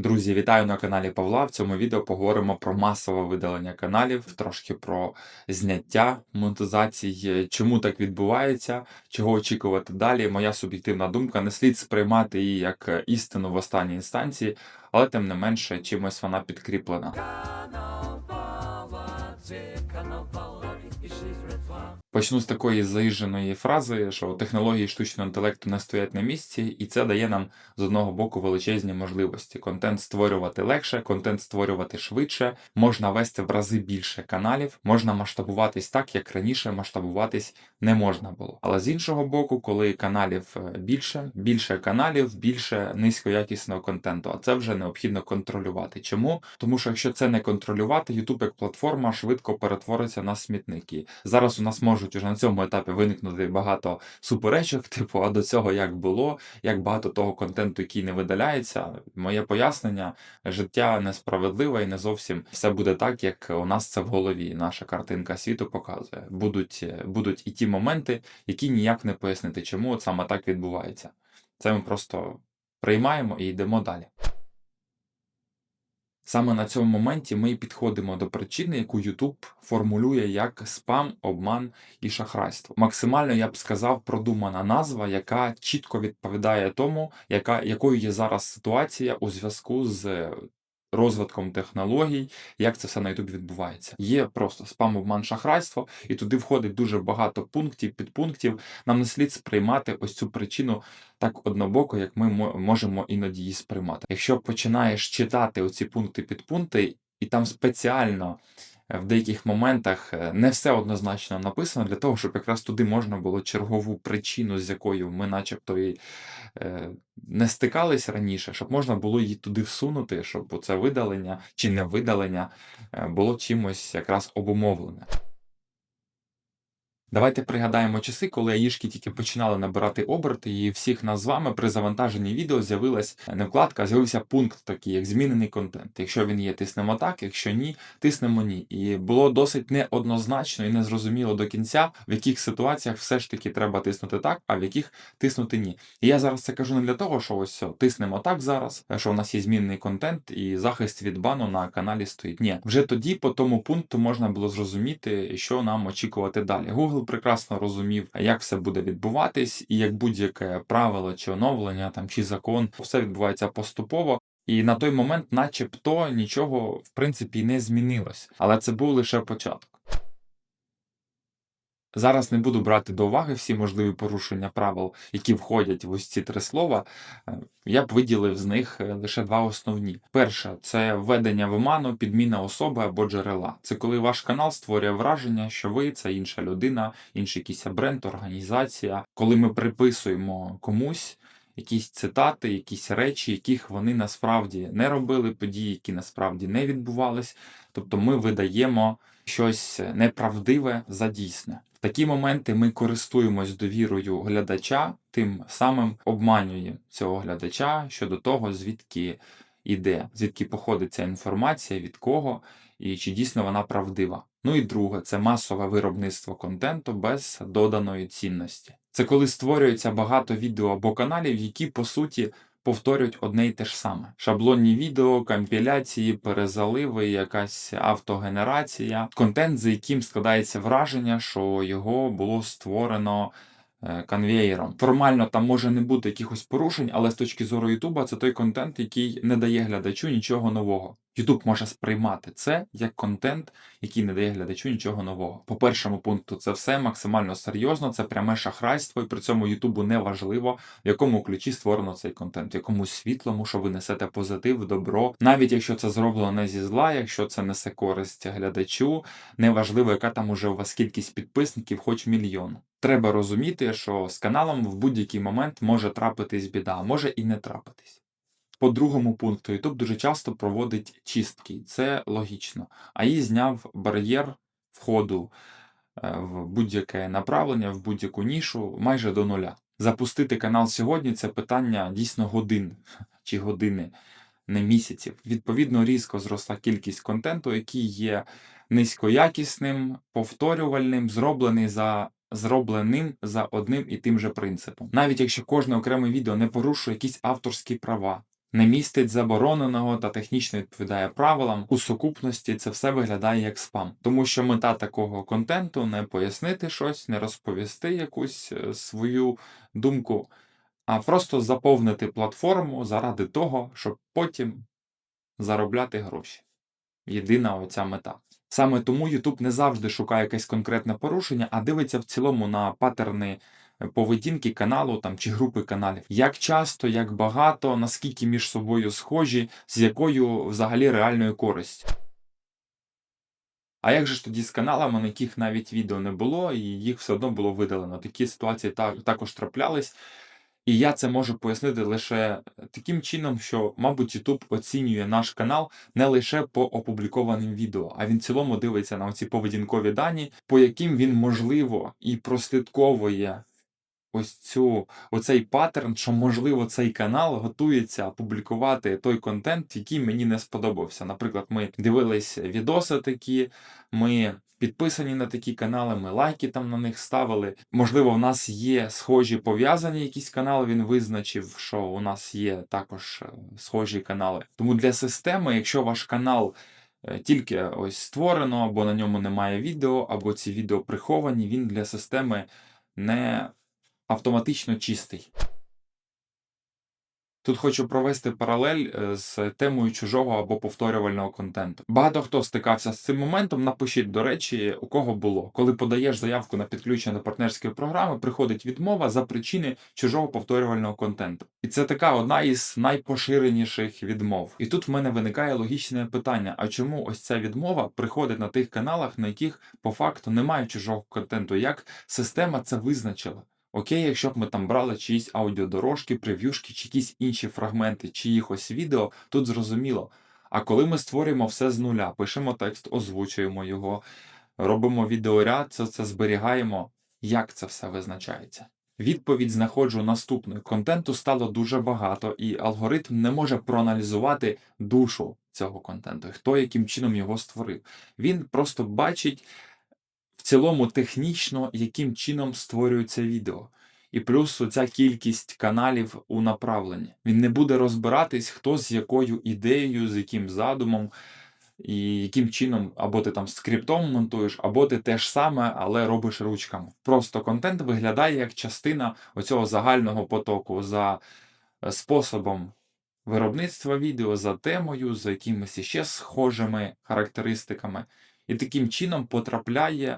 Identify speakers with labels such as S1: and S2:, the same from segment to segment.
S1: Друзі, вітаю на каналі Павла. В цьому відео поговоримо про масове видалення каналів, трошки про зняття монетизації, чому так відбувається, чого очікувати далі. Моя суб'єктивна думка не слід сприймати її як істину в останній інстанції, але тим не менше чимось вона підкріплена. Почну з такої заїждженої фрази, що технології штучного інтелекту не стоять на місці, і це дає нам з одного боку величезні можливості. Контент створювати легше, контент створювати швидше, можна вести в рази більше каналів, можна масштабуватись так, як раніше масштабуватись не можна було. Але з іншого боку, коли каналів е, більше, більше каналів, більше низькоякісного контенту, а це вже необхідно контролювати. Чому? Тому що якщо це не контролювати, YouTube як платформа швидко перетвориться на смітник. І зараз у нас можуть уже на цьому етапі виникнути багато суперечок, типу, а до цього як було, як багато того контенту, який не видаляється. Моє пояснення, життя несправедливе і не зовсім все буде так, як у нас це в голові. Наша картинка світу показує. Будуть, будуть і ті моменти, які ніяк не пояснити, чому от саме так відбувається. Це ми просто приймаємо і йдемо далі. Саме на цьому моменті ми підходимо до причини, яку YouTube формулює як спам, обман і шахрайство. Максимально я б сказав продумана назва, яка чітко відповідає тому, яка якою є зараз ситуація у зв'язку з розвитком технологій, як це все на YouTube відбувається. Є просто спам, обман, шахрайство, і туди входить дуже багато пунктів, підпунктів. Нам не слід сприймати ось цю причину так однобоко, як ми мо- можемо іноді її сприймати. Якщо починаєш читати оці пункти, підпункти, і там спеціально в деяких моментах е, не все однозначно написано для того, щоб якраз туди можна було чергову причину, з якою ми, начебто, і е, не стикались раніше, щоб можна було її туди всунути, щоб оце видалення чи не видалення е, було чимось якраз обумовлене. Давайте пригадаємо часи, коли аїшки тільки починали набирати оберти, і всіх нас з вами при завантаженні відео з'явилась не вкладка, а з'явився пункт такий, як змінений контент. Якщо він є, тиснемо так, якщо ні, тиснемо ні. І було досить неоднозначно і незрозуміло до кінця, в яких ситуаціях все ж таки треба тиснути так, а в яких тиснути ні. І я зараз це кажу не для того, що ось тиснемо так зараз, що у нас є змінений контент і захист від бану на каналі стоїть. Ні, вже тоді по тому пункту можна було зрозуміти, що нам очікувати далі. Google прекрасно розумів, як все буде відбуватись, і як будь-яке правило чи оновлення там чи закон, все відбувається поступово. І на той момент, начебто, нічого в принципі не змінилось, але це був лише початок. Зараз не буду брати до уваги всі можливі порушення правил, які входять в ось ці три слова. Е, Я б виділив з них е, лише два основні. Перше це введення в оману, підміна особи або джерела. Це коли ваш канал створює враження, що ви це інша людина, інший якийсь бренд, організація. Коли ми приписуємо комусь якісь цитати, якісь речі, яких вони насправді не робили, події, які насправді не відбувались. Тобто ми видаємо щось неправдиве за дійсне. Такі моменти ми користуємось довірою глядача, тим самим обманюємо цього глядача щодо того, звідки іде, звідки походить ця інформація, від кого і чи дійсно вона правдива. Ну і друге, це масове виробництво контенту без доданої цінності. Це коли створюється багато відео або каналів, які по суті повторюють одне й те ж саме: шаблонні відео, компіляції, перезаливи, якась автогенерація, контент, за яким складається враження, що його було створено. Е, Конвеєром. Формально там може не бути якихось порушень, але з точки зору Ютуба це той контент, який не дає глядачу нічого нового. Ютуб може сприймати це як контент, який не дає глядачу нічого нового. По першому пункту це все максимально серйозно, це пряме шахрайство, і при цьому Ютубу не важливо, в якому ключі створено цей контент, в якому світлому, що ви несете позитив, добро, навіть якщо це зроблено не зі зла, якщо це несе користь глядачу, неважливо, яка там уже у вас кількість підписників, хоч мільйон. Треба розуміти, що з каналом в будь-який момент може трапитись біда, а може і не трапитись. По другому пункту YouTube дуже часто проводить чистки, це логічно. АІ зняв бар'єр входу е, в будь-яке направлення, в будь-яку нішу майже до нуля. Запустити канал сьогодні це питання дійсно годин чи години, не місяців. Відповідно, різко зросла кількість контенту, який є низькоякісним, повторювальним, зроблений за. Зробленим за одним і тим же принципом. Навіть якщо кожне окреме відео не порушує якісь авторські права, не містить забороненого та технічно відповідає правилам. У сукупності це все виглядає як спам, тому що мета такого контенту не пояснити щось, не розповісти якусь е, свою думку, а просто заповнити платформу заради того, щоб потім заробляти гроші. Єдина оця мета. Саме тому YouTube не завжди шукає якесь конкретне порушення, а дивиться в цілому на паттерни е, поведінки каналу там, чи групи каналів. Як часто, як багато, наскільки між собою схожі, з якою взагалі реальною користю. А як же ж тоді з каналами, на яких навіть відео не було, і їх все одно було видалено? Такі ситуації так, також траплялись. І я це можу пояснити лише таким чином, що, мабуть, YouTube оцінює наш канал не лише по опублікованим відео, а він цілому дивиться на оці поведінкові дані, по яким він можливо і прослідковує ось цю оцей паттерн, що можливо цей канал готується опублікувати той контент, який мені не сподобався. Наприклад, ми дивились відоси такі, ми підписані на такі канали, ми лайки там на них ставили. Можливо, в нас є схожі пов'язані якісь канали. Він визначив, що у нас є також е, схожі канали. Тому для системи, якщо ваш канал е, тільки ось створено, або на ньому немає відео, або ці відео приховані, він для системи не автоматично чистий. Тут хочу провести паралель е, з темою чужого або повторювального контенту. Багато хто стикався з цим моментом. Напишіть, до речі, у кого було. Коли подаєш заявку на підключення до партнерської програми, приходить відмова за причини чужого повторювального контенту. І це така одна із найпоширеніших відмов. І тут в мене виникає логічне питання: а чому ось ця відмова приходить на тих каналах, на яких по факту немає чужого контенту? Як система це визначила? Окей, якщо б ми там брали чиїсь аудіодорожки, прев'юшки, чи якісь інші фрагменти чиїхось відео, тут зрозуміло. А коли ми створюємо все з нуля, пишемо текст, озвучуємо його, робимо відеоряд, це, це зберігаємо, як це все визначається? Відповідь знаходжу наступною. Контенту стало дуже багато, і алгоритм не може проаналізувати душу цього контенту, хто яким чином його створив. Він просто бачить цілому технічно, яким чином створюється відео. І плюс оця кількість каналів у направленні. Він не буде розбиратись, хто з якою ідеєю, з яким задумом, і яким чином або ти там скриптом монтуєш, або ти те ж саме, але робиш ручками. Просто контент виглядає як частина оцього загального потоку за е, способом виробництва відео, за темою, за якимись іще схожими характеристиками і таким чином потрапляє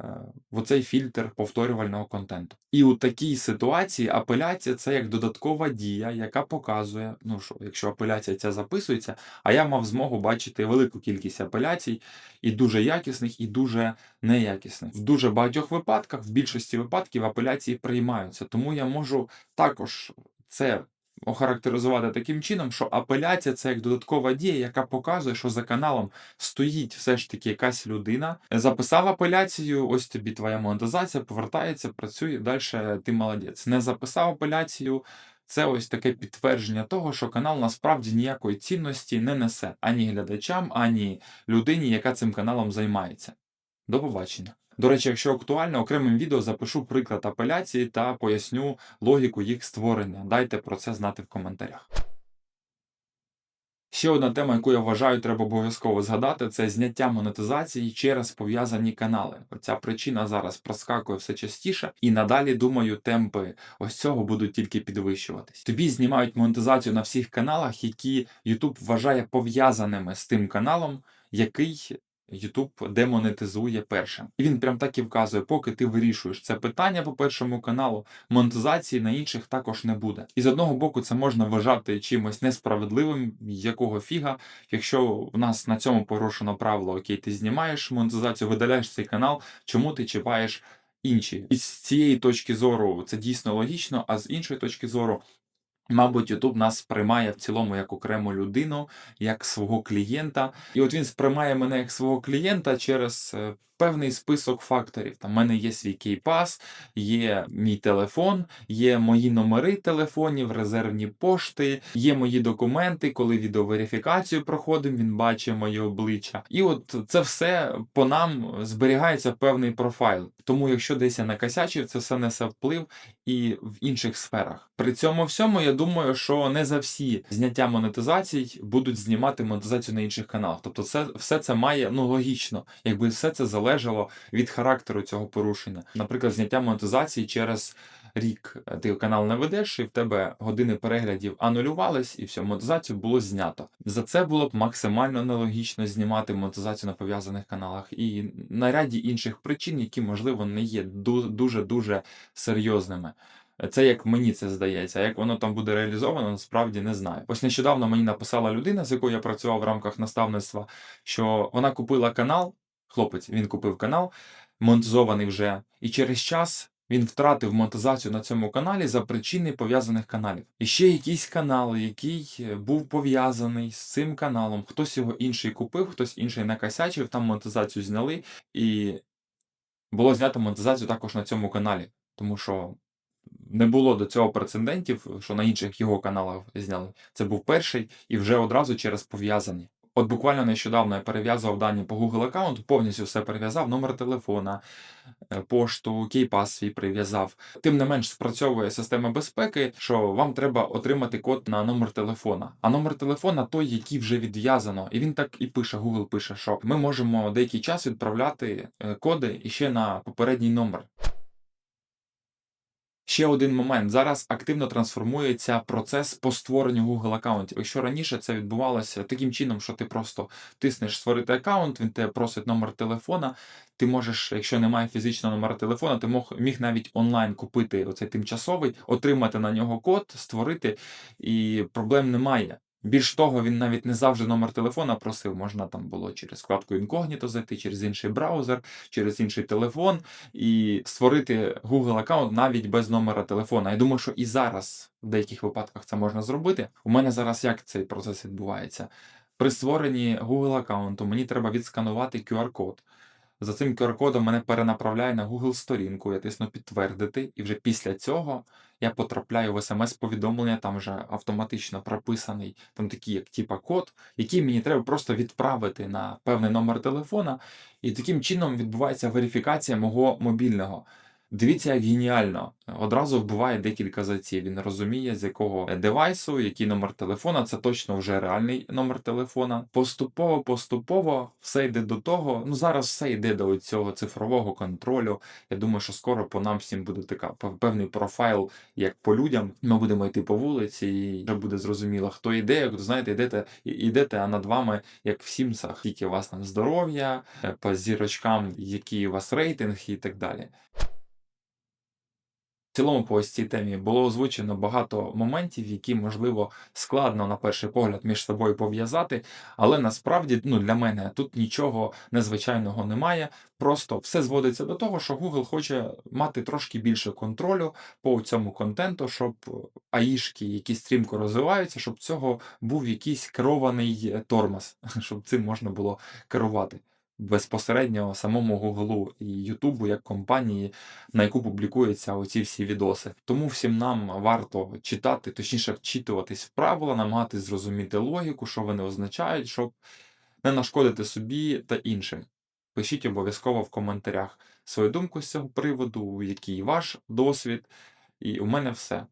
S1: е, в оцей фільтр повторювального контенту. І у такій ситуації апеляція це як додаткова дія, яка показує, ну що, якщо апеляція ця записується, а я мав змогу бачити велику кількість апеляцій, і дуже якісних, і дуже неякісних. В дуже багатьох випадках, в більшості випадків апеляції приймаються. Тому я можу також це охарактеризувати таким чином, що апеляція це як додаткова дія, яка показує, що за каналом стоїть все ж таки якась людина, записав апеляцію, ось тобі твоя монетизація, повертається, працює, далі ти молодець. Не записав апеляцію. Це ось таке підтвердження того, що канал насправді ніякої цінності не несе ані глядачам, ані людині, яка цим каналом займається. До побачення. До речі, якщо актуально, окремим відео запишу приклад апеляції та поясню логіку їх створення. Дайте про це знати в коментарях. Ще одна тема, яку я вважаю, треба обов'язково згадати, це зняття монетизації через пов'язані канали. Ця причина зараз проскакує все частіше, і надалі, думаю, темпи ось цього будуть тільки підвищуватись. Тобі знімають монетизацію на всіх каналах, які YouTube вважає пов'язаними з тим каналом, який YouTube демонетизує першим. І він прям так і вказує, поки ти вирішуєш це питання по першому каналу, монетизації на інших також не буде. І з одного боку, це можна вважати чимось несправедливим, якого фіга, якщо в нас на цьому порушено правило, окей, ти знімаєш монетизацію, видаляєш цей канал, чому ти чіпаєш інші? І з цієї точки зору це дійсно логічно, а з іншої точки зору. Мабуть, YouTube нас сприймає в цілому як окрему людину, як свого клієнта. І от він сприймає мене як свого клієнта через е, певний список факторів. Там в мене є свій кейпас, є мій телефон, є мої номери телефонів, резервні пошти, є мої документи, коли відеоверифікацію проходимо, він бачить моє обличчя. І от це все по нам зберігається певний профайл. Тому, якщо десь я накосячив, це все несе вплив і в інших сферах. При цьому всьому я думаю, що не за всі зняття монетизацій будуть знімати монетизацію на інших каналах. Тобто, це все це має ну логічно, якби все це залежало від характеру цього порушення. Наприклад, зняття монетизації через рік е, ти канал не ведеш, і в тебе години переглядів анулювались, і все, монетизацію було знято. За це було б максимально нелогічно знімати монетизацію на пов'язаних каналах і на ряді інших причин, які можливо не є дуже дуже серйозними. Це як мені це здається. Як воно там буде реалізовано, насправді не знаю. Ось нещодавно мені написала людина, з якою я працював в рамках наставництва, що вона купила канал. Хлопець він купив канал, монетизований вже, і через час він втратив монетизацію на цьому каналі за причини пов'язаних каналів. І ще якийсь канал, який е, був пов'язаний з цим каналом. Хтось його інший купив, хтось інший накосячив, там монетизацію зняли, і було знято монетизацію також на цьому каналі, тому що не було до цього прецедентів, що на інших його каналах зняли. Це був перший і вже одразу через пов'язані. От буквально нещодавно я перев'язував дані по Google аккаунту, повністю все перев'язав, номер телефона, е, пошту, кейпас свій прив'язав. Тим не менш спрацьовує система безпеки, що вам треба отримати код на номер телефона. А номер телефона той, який вже відв'язано. І він так і пише, Google пише, що ми можемо деякий час відправляти е, коди іще на попередній номер. Ще один момент. Зараз активно трансформується процес по створенню Google аккаунтів. Якщо раніше це відбувалося таким чином, що ти просто тиснеш створити аккаунт, він тебе просить номер телефона. Ти можеш, якщо немає фізичного номера телефона, ти міг навіть онлайн купити оцей тимчасовий, отримати на нього код, створити, і проблем немає. Більш того, він навіть не завжди номер телефона просив. Можна там було через вкладку інкогніто зайти, через інший браузер, через інший телефон і створити Google аккаунт навіть без номера телефона. Я думаю, що і зараз в деяких випадках це можна зробити. У мене зараз як цей процес відбувається? При створенні Google аккаунту мені треба відсканувати QR-код. За цим QR-кодом мене перенаправляє на Google сторінку, я тисну підтвердити, і вже після цього я потрапляю в смс-повідомлення, там вже автоматично прописаний там такий, як типа код, який мені треба просто відправити на певний номер телефона, і таким чином відбувається верифікація мого мобільного. Дивіться, як геніально. Одразу вбиває декілька зайців. Він розуміє, з якого девайсу, який номер телефона, це точно вже реальний номер телефона. Поступово, поступово все йде до того. Ну зараз все йде до цього цифрового контролю. Я думаю, що скоро по нам всім буде така певний профайл, як по людям. Ми будемо йти по вулиці, і вже буде зрозуміло, хто йде. Як знаєте, йдете, йдете, а над вами, як в Сімсах, тільки у вас там здоров'я, е, по зірочкам, який у вас рейтинг і так далі. Цілому по ось цій темі було озвучено багато моментів, які можливо складно на перший погляд між собою пов'язати, але насправді ну для мене тут нічого незвичайного немає. Просто все зводиться до того, що Google хоче мати трошки більше контролю по цьому контенту, щоб аїшки, які стрімко розвиваються, щоб цього був якийсь керований тормоз, щоб цим можна було керувати безпосередньо самому Гуглу і Ютубу як компанії, на яку публікуються оці всі відоси. Тому всім нам варто читати, точніше вчитуватись в правила, намагатись зрозуміти логіку, що вони означають, щоб не нашкодити собі та іншим. Пишіть обов'язково в коментарях свою думку з цього приводу, який ваш досвід. І у мене все.